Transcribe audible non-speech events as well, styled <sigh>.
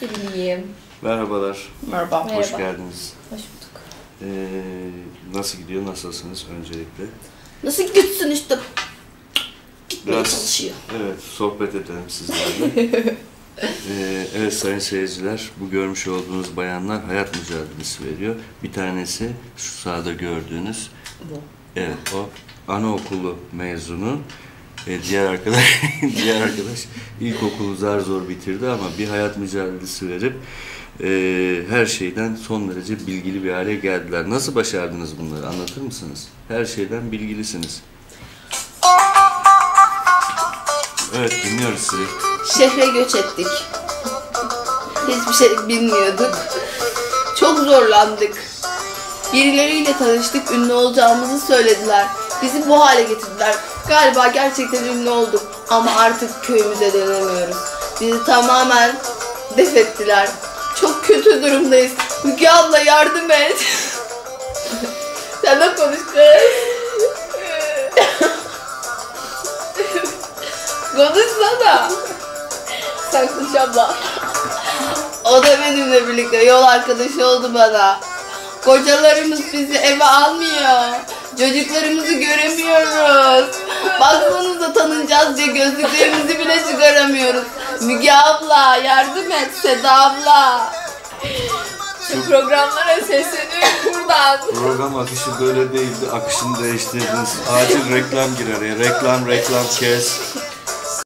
Sevgiliyim. Merhabalar, Merhaba. Merhaba. hoş geldiniz. Hoş bulduk. Ee, nasıl gidiyor, nasılsınız öncelikle? Nasıl gitsin işte? Gitmeye Biraz- çalışıyor. Evet, sohbet edelim sizlerle. <laughs> Ee, evet sayın seyirciler, bu görmüş olduğunuz bayanlar hayat mücadelesi veriyor. Bir tanesi şu sağda gördüğünüz, Bu. evet o anaokulu mezunu. Ee, diğer arkadaş, <laughs> diğer arkadaş ilkokulu zar zor bitirdi ama bir hayat mücadelesi verip e, her şeyden son derece bilgili bir hale geldiler. Nasıl başardınız bunları anlatır mısınız? Her şeyden bilgilisiniz. Evet dinliyoruz sizi. Şehre göç ettik. Hiçbir şey bilmiyorduk. Çok zorlandık. Birileriyle tanıştık, ünlü olacağımızı söylediler. Bizi bu hale getirdiler. Galiba gerçekten ünlü olduk ama artık köyümüze dönemiyoruz. Bizi tamamen def ettiler. Çok kötü durumdayız. Müge abla yardım et. <laughs> Sen de konuş. <laughs> Konuşsana. Konuş abla. O da benimle birlikte yol arkadaşı oldu bana. Kocalarımız bizi eve almıyor. Çocuklarımızı göremiyoruz. Baksanıza tanınacağız diye gözlüklerimizi bile çıkaramıyoruz. Müge abla yardım et Seda abla. Şu programlara sesleniyorum buradan. Program akışı böyle değildi. Akışını değiştirdiniz. Acil reklam gir araya. Reklam, reklam kes.